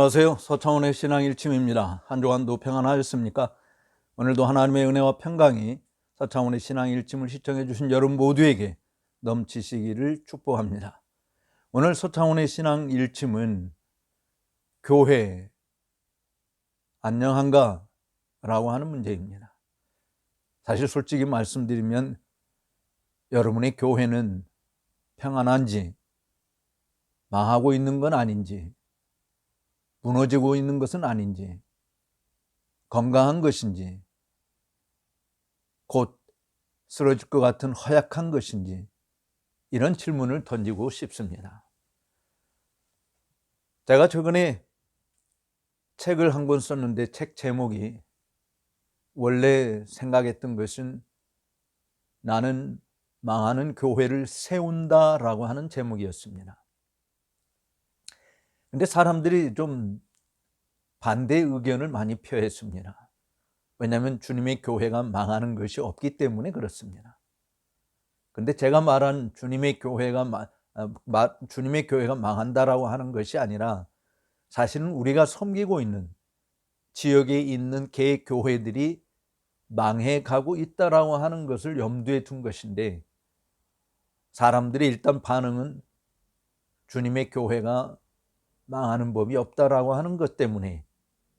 안녕하세요. 서창원의 신앙 일침입니다. 한 주간도 평안하셨습니까? 오늘도 하나님의 은혜와 평강이 서창원의 신앙 일침을 시청해 주신 여러분 모두에게 넘치시기를 축복합니다. 오늘 서창원의 신앙 일침은 교회 안녕한가? 라고 하는 문제입니다. 사실 솔직히 말씀드리면 여러분의 교회는 평안한지 망하고 있는 건 아닌지 무너지고 있는 것은 아닌지, 건강한 것인지, 곧 쓰러질 것 같은 허약한 것인지, 이런 질문을 던지고 싶습니다. 제가 최근에 책을 한 권 썼는데 책 제목이 원래 생각했던 것은 나는 망하는 교회를 세운다라고 하는 제목이었습니다. 근데 사람들이 좀 반대 의견을 많이 표했습니다. 왜냐하면 주님의 교회가 망하는 것이 없기 때문에 그렇습니다. 근데 제가 말한 주님의 교회가 아, 주님의 교회가 망한다라고 하는 것이 아니라 사실은 우리가 섬기고 있는 지역에 있는 개 교회들이 망해 가고 있다라고 하는 것을 염두에 둔 것인데 사람들이 일단 반응은 주님의 교회가 망하는 법이 없다라고 하는 것 때문에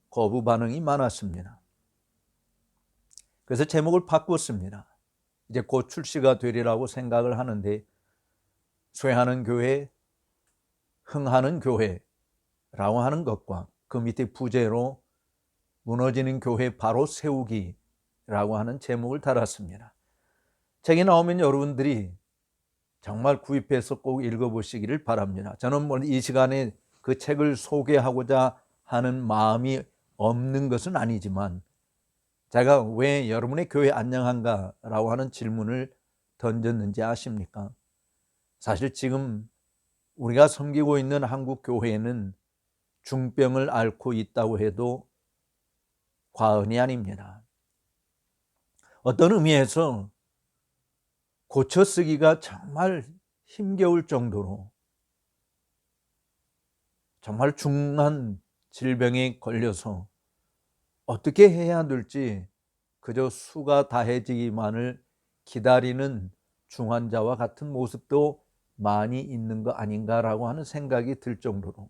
거부 반응이 많았습니다. 그래서 제목을 바꿨습니다. 이제 곧 출시가 되리라고 생각을 하는데 쇠하는 교회, 흥하는 교회라고 하는 것과 그 밑에 부제로 무너지는 교회 바로 세우기라고 하는 제목을 달았습니다. 책이 나오면 여러분들이 정말 구입해서 꼭 읽어보시기를 바랍니다. 저는 뭐이 시간에 그 책을 소개하고자 하는 마음이 없는 것은 아니지만 제가 왜 여러분의 교회 안녕한가라고 하는 질문을 던졌는지 아십니까? 사실 지금 우리가 섬기고 있는 한국 교회는 중병을 앓고 있다고 해도 과언이 아닙니다. 어떤 의미에서 고쳐 쓰기가 정말 힘겨울 정도로 정말 중한 질병에 걸려서 어떻게 해야 될지 그저 수가 다해지기만을 기다리는 중환자와 같은 모습도 많이 있는 거 아닌가라고 하는 생각이 들 정도로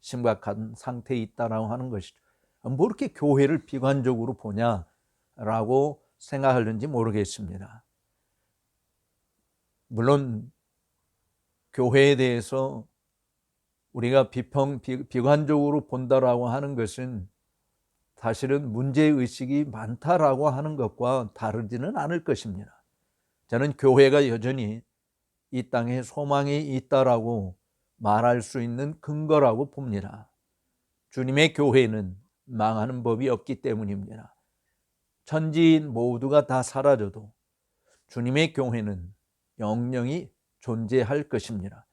심각한 상태에 있다라고 하는 것이죠. 뭐 이렇게 교회를 비관적으로 보냐라고 생각하는지 모르겠습니다. 물론 교회에 대해서 우리가 비평, 비관적으로 본다라고 하는 것은 사실은 문제 의식이 많다라고 하는 것과 다르지는 않을 것입니다. 저는 교회가 여전히 이 땅에 소망이 있다라고 말할 수 있는 근거라고 봅니다. 주님의 교회는 망하는 법이 없기 때문입니다. 천지인 모두가 다 사라져도 주님의 교회는 영영이 존재할 것입니다.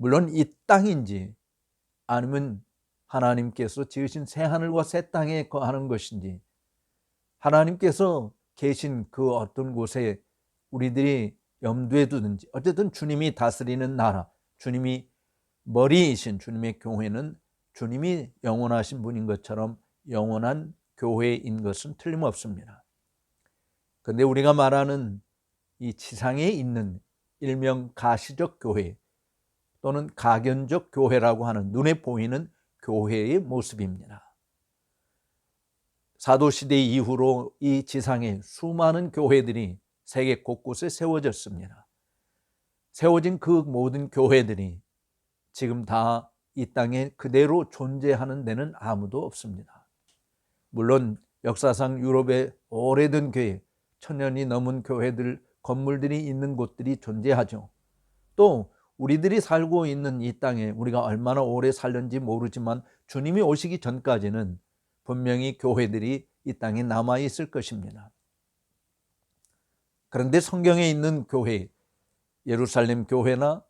물론 이 땅인지 아니면 하나님께서 지으신 새 하늘과 새 땅에 거하는 것인지 하나님께서 계신 그 어떤 곳에 우리들이 염두에 두든지 어쨌든 주님이 다스리는 나라 주님이 머리이신 주님의 교회는 주님이 영원하신 분인 것처럼 영원한 교회인 것은 틀림없습니다. 그런데 우리가 말하는 이 지상에 있는 일명 가시적 교회 또는 가견적 교회라고 하는 눈에 보이는 교회의 모습입니다. 사도시대 이후로 이 지상에 수많은 교회들이 세계 곳곳에 세워졌습니다. 세워진 그 모든 교회들이 지금 다 이 땅에 그대로 존재하는 데는 아무도 없습니다. 물론 역사상 유럽의 오래된 교회, 천년이 넘은 교회들, 건물들이 있는 곳들이 존재하죠. 또 우리들이 살고 있는 이 땅에 우리가 얼마나 오래 살는지 모르지만 주님이 오시기 전까지는 분명히 교회들이 이 땅에 남아 있을 것입니다. 그런데 성경에 있는 교회, 예루살렘 교회나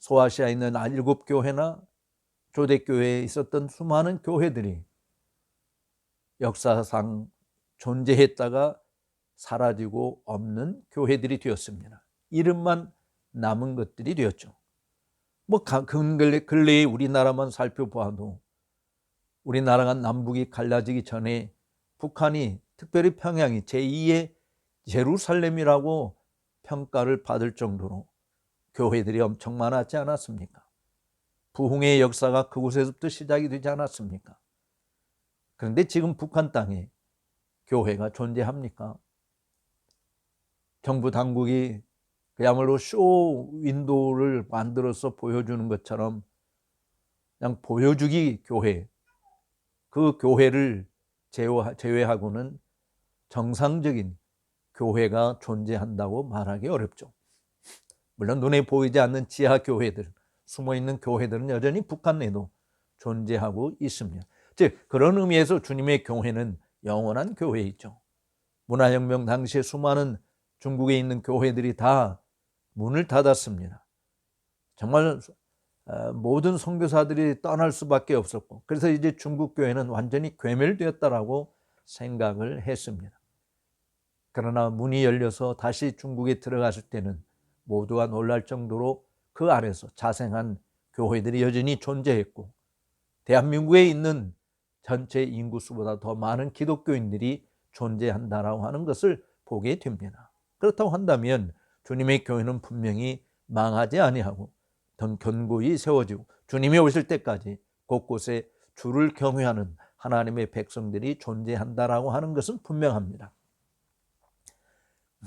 소아시아에 있는 일곱 교회나 조대교회에 있었던 수많은 교회들이 역사상 존재했다가 사라지고 없는 교회들이 되었습니다. 이름만 남은 것들이 되었죠. 뭐 근래 근래의 우리나라만 살펴보아도 우리나라가 남북이 갈라지기 전에 북한이 특별히 평양이 제2의 예루살렘이라고 평가를 받을 정도로 교회들이 엄청 많았지 않았습니까? 부흥의 역사가 그곳에서부터 시작이 되지 않았습니까? 그런데 지금 북한 땅에 교회가 존재합니까? 정부 당국이 그야말로 쇼 윈도우를 만들어서 보여주는 것처럼 그냥 보여주기 교회, 그 교회를 제외하고는 정상적인 교회가 존재한다고 말하기 어렵죠. 물론 눈에 보이지 않는 지하 교회들, 숨어 있는 교회들은 여전히 북한 내도 존재하고 있습니다. 즉 그런 의미에서 주님의 교회는 영원한 교회이죠. 문화혁명 당시에 수많은 중국에 있는 교회들이 다 문을 닫았습니다. 정말 어, 모든 선교사들이 떠날 수밖에 없었고 그래서 이제 중국 교회는 완전히 괴멸되었다라고 생각을 했습니다. 그러나 문이 열려서 다시 중국에 들어갔을 때는 모두가 놀랄 정도로 그 안에서 자생한 교회들이 여전히 존재했고 대한민국에 있는 전체 인구수보다 더 많은 기독교인들이 존재한다라고 하는 것을 보게 됩니다. 그렇다고 한다면 주님의 교회는 분명히 망하지 아니하고 더 견고히 세워지고 주님이 오실 때까지 곳곳에 주를 경외하는 하나님의 백성들이 존재한다라고 하는 것은 분명합니다.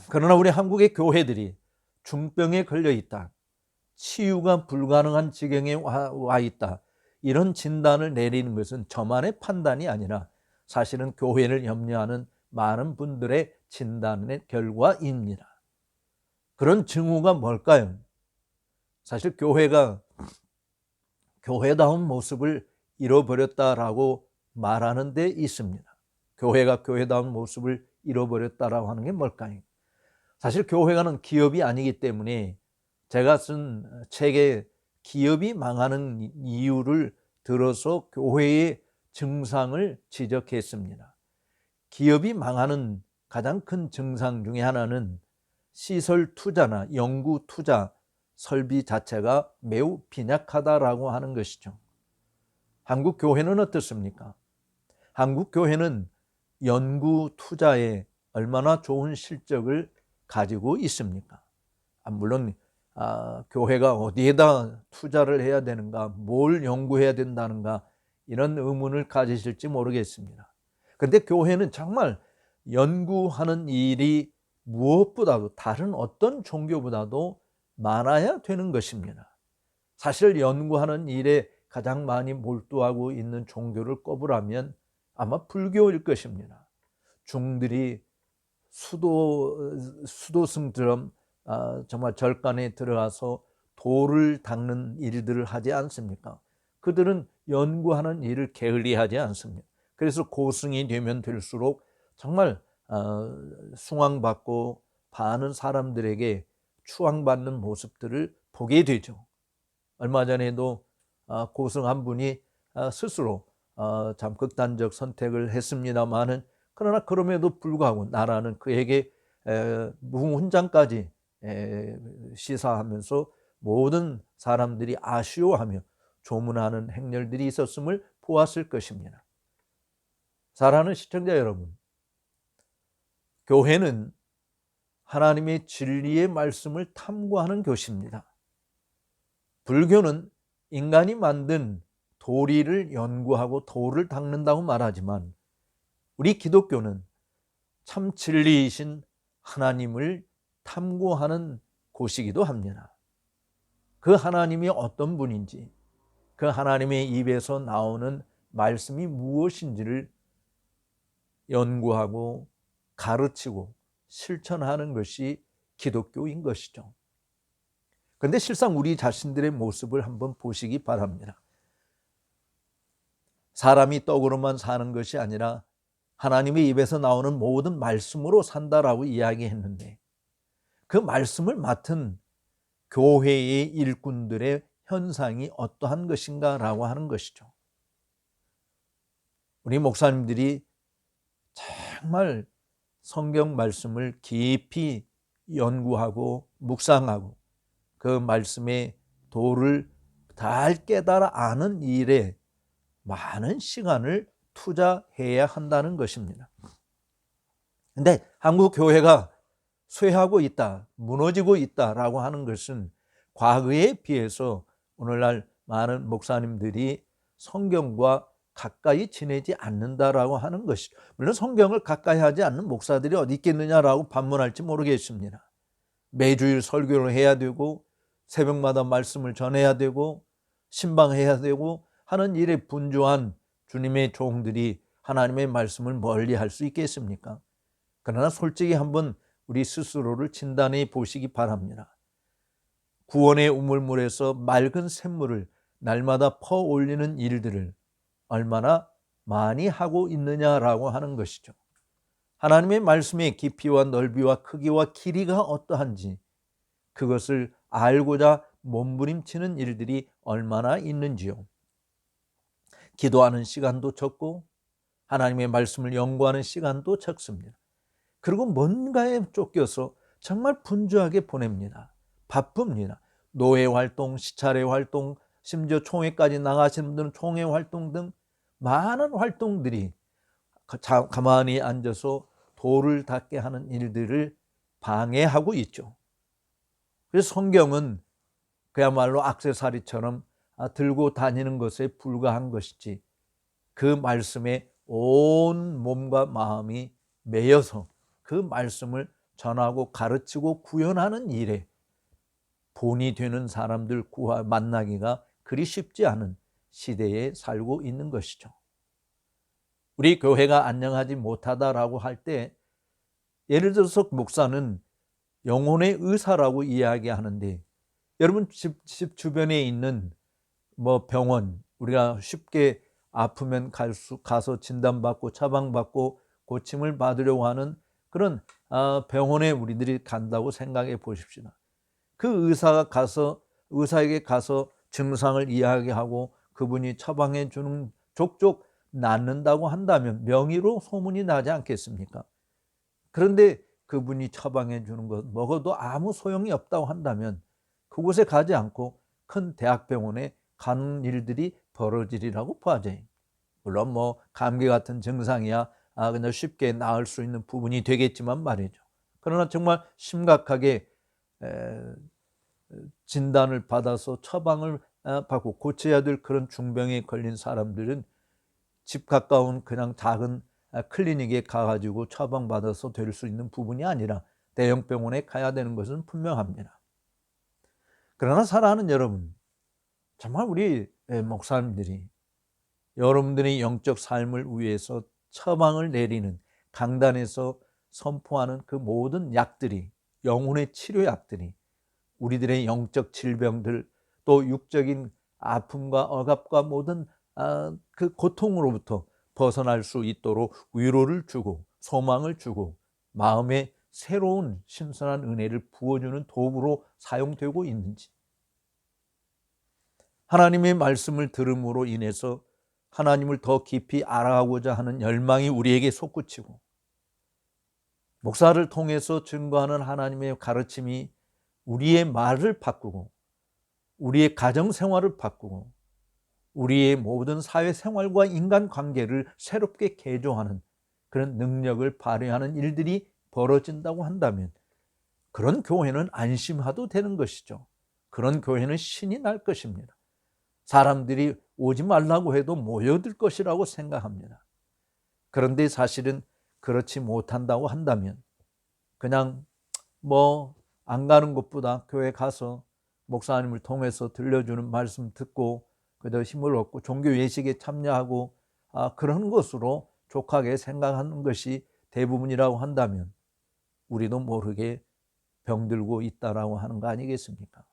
그러나 우리 한국의 교회들이 중병에 걸려 있다. 치유가 불가능한 지경에 와 있다. 이런 진단을 내리는 것은 저만의 판단이 아니라 사실은 교회를 염려하는 많은 분들의 진단의 결과입니다. 그런 증후가 뭘까요? 사실 교회가 교회다운 모습을 잃어버렸다라고 말하는 데 있습니다. 교회가 교회다운 모습을 잃어버렸다라고 하는 게 뭘까요? 사실 교회가는 기업이 아니기 때문에 제가 쓴 책에 기업이 망하는 이유를 들어서 교회의 증상을 지적했습니다. 기업이 망하는 가장 큰 증상 중에 하나는 시설 투자나 연구 투자, 설비 자체가 매우 빈약하다라고 하는 것이죠. 한국 교회는 어떻습니까? 한국 교회는 연구 투자에 얼마나 좋은 실적을 가지고 있습니까? 아, 물론 아, 교회가 어디에다 투자를 해야 되는가, 뭘 연구해야 된다는가 이런 의문을 가지실지 모르겠습니다. 그런데 교회는 정말 연구하는 일이 무엇보다도 다른 어떤 종교보다도 많아야 되는 것입니다. 사실 연구하는 일에 가장 많이 몰두하고 있는 종교를 꼽으라면 아마 불교일 것입니다. 중들이 수도 수도승처럼 아, 정말 절간에 들어가서 돌을 닦는 일들을 하지 않습니까? 그들은 연구하는 일을 게을리하지 않습니다. 그래서 고승이 되면 될수록 정말 어, 숭앙받고 많은 사람들에게 추앙받는 모습들을 보게 되죠. 얼마 전에도 어, 고승 한 분이 어, 스스로 참 극단적 선택을 했습니다만은 그러나 그럼에도 불구하고 나라는 그에게 무훈장까지 시사하면서 모든 사람들이 아쉬워하며 조문하는 행렬들이 있었음을 보았을 것입니다. 사랑하는 시청자 여러분, 교회는 하나님의 진리의 말씀을 탐구하는 교시입니다. 불교는 인간이 만든 도리를 연구하고 도를 닦는다고 말하지만 우리 기독교는 참 진리이신 하나님을 탐구하는 곳이기도 합니다. 그 하나님이 어떤 분인지, 그 하나님의 입에서 나오는 말씀이 무엇인지를 연구하고 가르치고 실천하는 것이 기독교인 것이죠. 그런데 실상 우리 자신들의 모습을 한번 보시기 바랍니다. 사람이 떡으로만 사는 것이 아니라 하나님의 입에서 나오는 모든 말씀으로 산다라고 이야기했는데 그 말씀을 맡은 교회의 일꾼들의 현상이 어떠한 것인가라고 하는 것이죠. 우리 목사님들이 정말 성경 말씀을 깊이 연구하고 묵상하고 그 말씀의 도를 잘 깨달아 아는 일에 많은 시간을 투자해야 한다는 것입니다. 근데 한국 교회가 쇠하고 있다, 무너지고 있다라고 하는 것은 과거에 비해서 오늘날 많은 목사님들이 성경과 가까이 지내지 않는다라고 하는 것이죠. 물론 성경을 가까이 하지 않는 목사들이 어디 있겠느냐라고 반문할지 모르겠습니다. 매주일 설교를 해야 되고 새벽마다 말씀을 전해야 되고 신방해야 되고 하는 일에 분주한 주님의 종들이 하나님의 말씀을 멀리 할 수 있겠습니까? 그러나 솔직히 한번 우리 스스로를 진단해 보시기 바랍니다. 구원의 우물물에서 맑은 샘물을 날마다 퍼 올리는 일들을 얼마나 많이 하고 있느냐라고 하는 것이죠. 하나님의 말씀의 깊이와 넓이와 크기와 길이가 어떠한지 그것을 알고자 몸부림치는 일들이 얼마나 있는지요. 기도하는 시간도 적고 하나님의 말씀을 연구하는 시간도 적습니다. 그리고 뭔가에 쫓겨서 정말 분주하게 보냅니다. 바쁩니다. 노예 활동, 시찰의 활동, 심지어 총회까지 나가시는 분들은 총회 활동 등 많은 활동들이 가만히 앉아서 도를 닦게 하는 일들을 방해하고 있죠. 그래서 성경은 그야말로 악세사리처럼 들고 다니는 것에 불과한 것이지 그 말씀에 온 몸과 마음이 매여서 그 말씀을 전하고 가르치고 구현하는 일에 본이 되는 사람들 구하 만나기가 그리 쉽지 않은 시대에 살고 있는 것이죠. 우리 교회가 안녕하지 못하다라고 할 때 예를 들어서 목사는 영혼의 의사라고 이야기하는데 여러분 집, 집 주변에 있는 뭐 병원 우리가 쉽게 아프면 갈 수, 가서 진단받고 처방받고 고침을 받으려고 하는 그런 아, 병원에 우리들이 간다고 생각해 보십시오. 그 의사가 가서 의사에게 가서 증상을 이야기하고 그분이 처방해 주는 족족 낫는다고 한다면 명의로 소문이 나지 않겠습니까? 그런데 그분이 처방해 주는 것 먹어도 아무 소용이 없다고 한다면 그곳에 가지 않고 큰 대학병원에 가는 일들이 벌어지리라고 봐져요. 물론 뭐 감기 같은 증상이야 아 그냥 쉽게 나을 수 있는 부분이 되겠지만 말이죠. 그러나 정말 심각하게 에, 진단을 받아서 처방을 아, 받고 고쳐야 될 그런 중병에 걸린 사람들은 집 가까운 그냥 작은 아, 클리닉에 가가지고 처방받아서 될 수 있는 부분이 아니라 대형 병원에 가야 되는 것은 분명합니다. 그러나 사랑하는 여러분, 정말 우리 목사님들이 여러분들의 영적 삶을 위해서 처방을 내리는 강단에서 선포하는 그 모든 약들이 영혼의 치료 약들이 우리들의 영적 질병들 또 육적인 아픔과 억압과 모든 아, 그 고통으로부터 벗어날 수 있도록 위로를 주고 소망을 주고 마음에 새로운 신선한 은혜를 부어주는 도구로 사용되고 있는지. 하나님의 말씀을 들음으로 인해서 하나님을 더 깊이 알아가고자 하는 열망이 우리에게 솟구치고 목사를 통해서 증거하는 하나님의 가르침이 우리의 말을 바꾸고 우리의 가정 생활을 바꾸고 우리의 모든 사회 생활과 인간 관계를 새롭게 개조하는 그런 능력을 발휘하는 일들이 벌어진다고 한다면 그런 교회는 안심하도 되는 것이죠. 그런 교회는 신이 날 것입니다. 사람들이 오지 말라고 해도 모여들 것이라고 생각합니다. 그런데 사실은 그렇지 못한다고 한다면 그냥 뭐 안 가는 것보다 교회 가서 목사님을 통해서 들려주는 말씀 듣고 그대로 힘을 얻고 종교 예식에 참여하고 아, 그런 것으로 족하게 생각하는 것이 대부분이라고 한다면 우리도 모르게 병들고 있다라고 하는 거 아니겠습니까?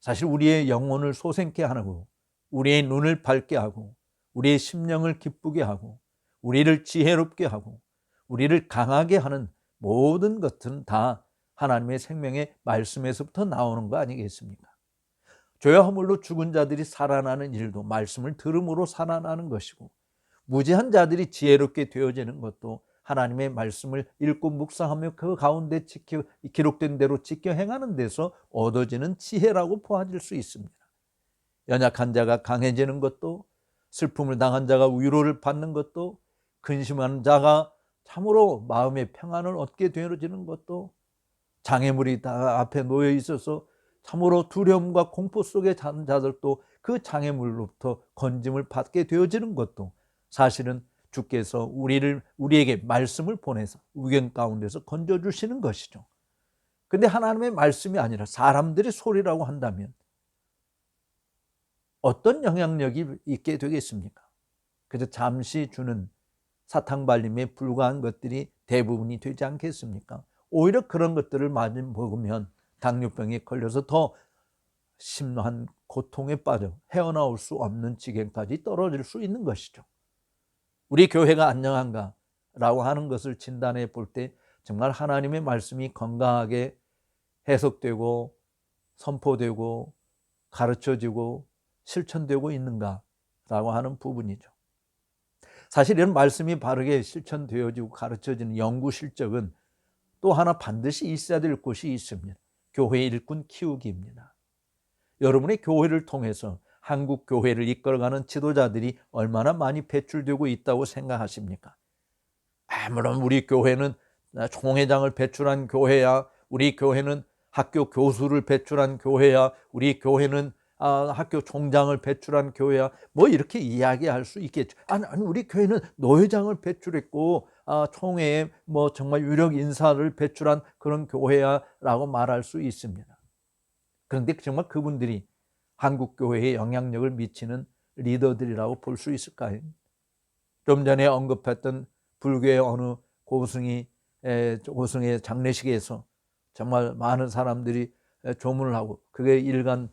사실 우리의 영혼을 소생케 하고 우리의 눈을 밝게 하고 우리의 심령을 기쁘게 하고 우리를 지혜롭게 하고 우리를 강하게 하는 모든 것은 다 하나님의 생명의 말씀에서부터 나오는 거 아니겠습니까? 죄와 허물로 죽은 자들이 살아나는 일도 말씀을 들음으로 살아나는 것이고 무지한 자들이 지혜롭게 되어지는 것도 하나님의 말씀을 읽고 묵상하며 그 가운데 지켜 기록된 대로 지켜 행하는 데서 얻어지는 지혜라고 보아질 수 있습니다. 연약한 자가 강해지는 것도 슬픔을 당한 자가 위로를 받는 것도 근심하는 자가 참으로 마음의 평안을 얻게 되어지는 것도 장애물이 다 앞에 놓여 있어서 참으로 두려움과 공포 속에 사는 자들도 그 장애물로부터 건짐을 받게 되어지는 것도 사실은 주께서 우리를 우리에게 말씀을 보내서 우경 가운데서 건져 주시는 것이죠. 근데 하나님의 말씀이 아니라 사람들의 소리라고 한다면 어떤 영향력이 있게 되겠습니까? 그래서 잠시 주는 사탕 발림에 불과한 것들이 대부분이 되지 않겠습니까? 오히려 그런 것들을 많이 먹으면 당뇨병에 걸려서 더 심한 고통에 빠져 헤어나올 수 없는 지경까지 떨어질 수 있는 것이죠. 우리 교회가 안녕한가? 라고 하는 것을 진단해 볼 때 정말 하나님의 말씀이 건강하게 해석되고 선포되고 가르쳐지고 실천되고 있는가? 라고 하는 부분이죠. 사실 이런 말씀이 바르게 실천되어지고 가르쳐지는 연구 실적은 또 하나 반드시 있어야 될 곳이 있습니다. 교회 일꾼 키우기입니다. 여러분의 교회를 통해서 한국 교회를 이끌어가는 지도자들이 얼마나 많이 배출되고 있다고 생각하십니까? 아무런 우리 교회는 총회장을 배출한 교회야, 우리 교회는 학교 교수를 배출한 교회야, 우리 교회는 아, 학교 총장을 배출한 교회야, 뭐 이렇게 이야기할 수 있겠죠. 아니, 아니 우리 교회는 노회장을 배출했고 아, 총회에 뭐 정말 유력 인사를 배출한 그런 교회야라고 말할 수 있습니다. 그런데 정말 그분들이 한국 교회에 영향력을 미치는 리더들이라고 볼 수 있을까요? 좀 전에 언급했던 불교의 어느 고승이 고승의 장례식에서 정말 많은 사람들이 조문을 하고 그게 일간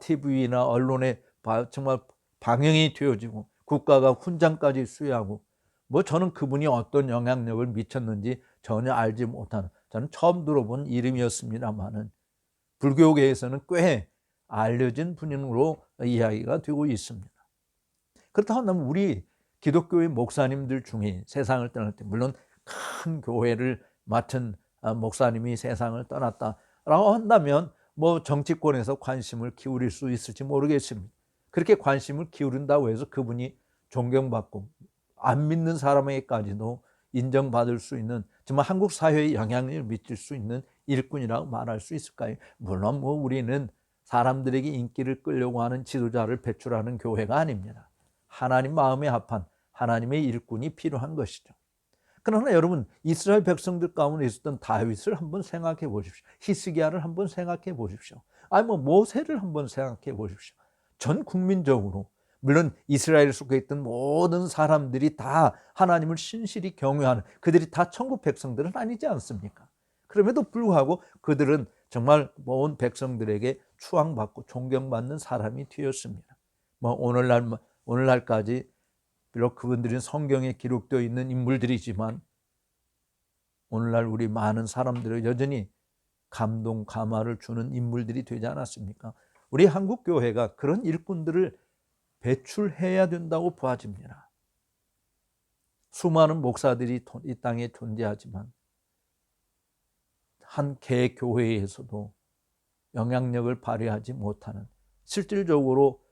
TV나 아, 언론에 정말 방영이 되어지고 국가가 훈장까지 수여하고 뭐 저는 그분이 어떤 영향력을 미쳤는지 전혀 알지 못하는 저는 처음 들어본 이름이었습니다만은 불교계에서는 꽤 알려진 분으로 이야기가 되고 있습니다. 그렇다고 한다면 우리 기독교의 목사님들 중에 세상을 떠날 때 물론 큰 교회를 맡은 아, 목사님이 세상을 떠났다라고 한다면 뭐 정치권에서 관심을 기울일 수 있을지 모르겠습니다. 그렇게 관심을 기울인다고 해서 그분이 존경받고 안 믿는 사람에게까지도 인정받을 수 있는 정말 한국 사회에 영향력을 미칠 수 있는 일꾼이라고 말할 수 있을까요? 물론 뭐 우리는 사람들에게 인기를 끌려고 하는 지도자를 배출하는 교회가 아닙니다. 하나님 마음에 합한 하나님의 일꾼이 필요한 것이죠. 그러나 여러분 이스라엘 백성들 가운데 있었던 다윗을 한번 생각해 보십시오. 히스기야를 한번 생각해 보십시오. 아니 뭐 모세를 한번 생각해 보십시오. 전 국민적으로 물론 이스라엘 속에 있던 모든 사람들이 다 하나님을 신실히 경외하는 그들이 다 천국 백성들은 아니지 않습니까? 그럼에도 불구하고 그들은 정말 온 백성들에게 추앙받고 존경받는 사람이 되었습니다. 뭐 오늘날 오늘날까지 비록 그분들은 성경에 기록되어 있는 인물들이지만 오늘날 우리 많은 사람들은 여전히 감동 감화를 주는 인물들이 되지 않았습니까? 우리 한국 교회가 그런 일꾼들을 배출해야 된다고 보아집니다. 수많은 목사들이 이 땅에 존재하지만 한 개교회에서도 영향력을 발휘하지 못하는 실질적으로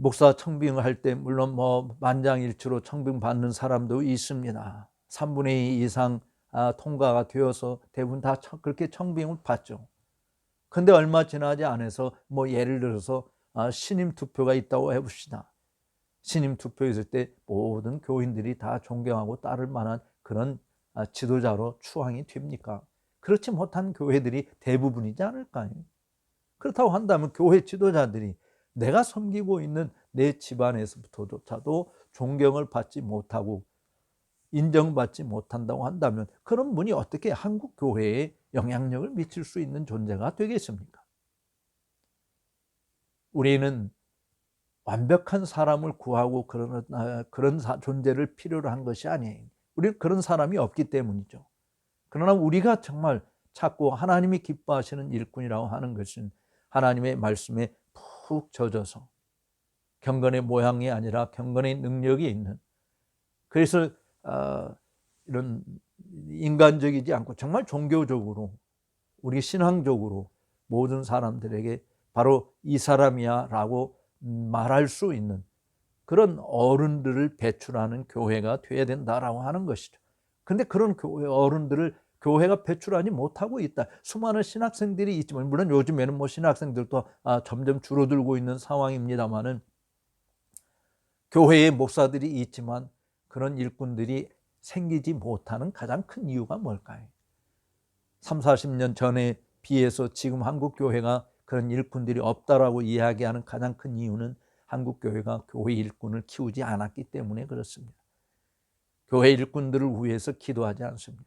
목사 청빙을 할때 물론 뭐 만장일치로 청빙 받는 사람도 있습니다. 3분의 2 이상 아, 통과가 되어서 대부분 다 그렇게 청빙을 받죠. 근데 얼마 지나지 않아서 뭐 예를 들어서 아, 신임 투표가 있다고 해봅시다. 신임 투표 있을 때 모든 교인들이 다 존경하고 따를 만한 그런 아, 지도자로 추앙이 됩니까? 그렇지 못한 교회들이 대부분이지 않을까요? 그렇다고 한다면 교회 지도자들이 내가 섬기고 있는 내 집안에서부터조차도 존경을 받지 못하고 인정받지 못한다고 한다면 그런 분이 어떻게 한국 교회에 영향력을 미칠 수 있는 존재가 되겠습니까? 우리는 완벽한 사람을 구하고 그런, 아, 그런 존재를 필요로 한 것이 아니에요. 우리는 그런 사람이 없기 때문이죠. 그러나 우리가 정말 찾고 하나님이 기뻐하시는 일꾼이라고 하는 것은 하나님의 말씀에 푹 젖어서 경건의 모양이 아니라 경건의 능력이 있는 그래서 어, 이런 인간적이지 않고 정말 종교적으로 우리 신앙적으로 모든 사람들에게 바로 이 사람이야 라고 말할 수 있는 그런 어른들을 배출하는 교회가 돼야 된다라고 하는 것이죠. 근데 그런 교회 어른들을 교회가 배출하지 못하고 있다. 수많은 신학생들이 있지만 물론 요즘에는 뭐 신학생들도 아, 점점 줄어들고 있는 상황입니다만은 교회의 목사들이 있지만 그런 일꾼들이 생기지 못하는 가장 큰 이유가 뭘까요? 3, 40년 전에 비해서 지금 한국 교회가 그런 일꾼들이 없다라고 이야기하는 가장 큰 이유는 한국 교회가 교회 일꾼을 키우지 않았기 때문에 그렇습니다. 교회 일꾼들을 위해서 기도하지 않습니다.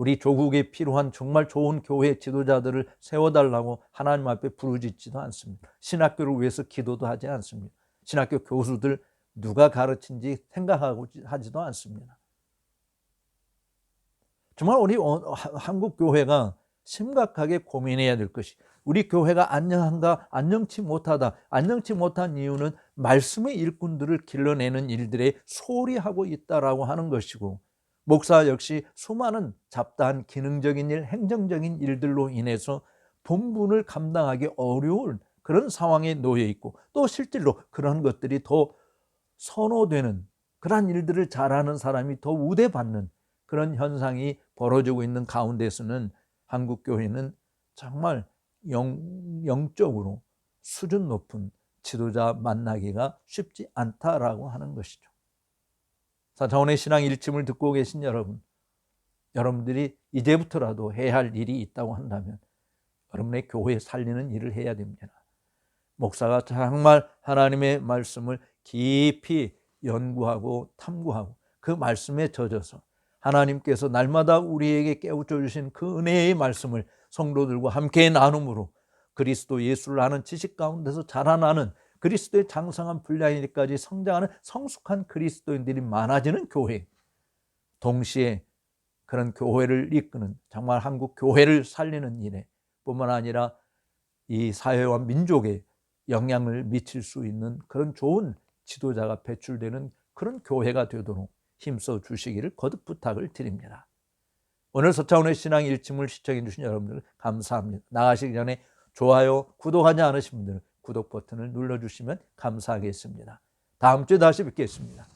우리 조국에 필요한 정말 좋은 교회 지도자들을 세워달라고 하나님 앞에 부르짖지도 않습니다. 신학교를 위해서 기도도 하지 않습니다. 신학교 교수들 누가 가르친지 생각하고 하지도 않습니다. 정말 우리 어, 한국 교회가 심각하게 고민해야 될 것이 우리 교회가 안녕한가 안녕치 못하다 안녕치 못한 이유는 말씀의 일꾼들을 길러내는 일들에 소홀히 하고 있다라고 하는 것이고 목사 역시 수많은 잡다한 기능적인 일, 행정적인 일들로 인해서 본분을 감당하기 어려운 그런 상황에 놓여 있고 또 실질로 그런 것들이 더 선호되는 그러한 일들을 잘하는 사람이 더 우대받는 그런 현상이 벌어지고 있는 가운데서는 한국 교회는 정말 영, 영적으로 수준 높은 지도자 만나기가 쉽지 않다라고 하는 것이죠. 사자원의 신앙 일침을 듣고 계신 여러분, 여러분들이 이제부터라도 해야 할 일이 있다고 한다면 여러분의 교회 살리는 일을 해야 됩니다. 목사가 정말 하나님의 말씀을 깊이 연구하고 탐구하고 그 말씀에 젖어서 하나님께서 날마다 우리에게 깨우쳐 주신 그 은혜의 말씀을 성도들과 함께 나눔으로 그리스도 예수를 아는 지식 가운데서 자라나는 그리스도의 장성한 분량일까지 성장하는 성숙한 그리스도인들이 많아지는 교회. 동시에 그런 교회를 이끄는 정말 한국 교회를 살리는 일에 뿐만 아니라 이 사회와 민족에 영향을 미칠 수 있는 그런 좋은 지도자가 배출되는 그런 교회가 되도록 힘써 주시기를 거듭 부탁을 드립니다. 오늘 서차원의 신앙 일침을 시청해 주신 여러분들 감사합니다. 나가시기 전에 좋아요, 구독하지 않으신 분들은 구독 버튼을 눌러주시면 감사하겠습니다. 다음 주에 다시 뵙겠습니다.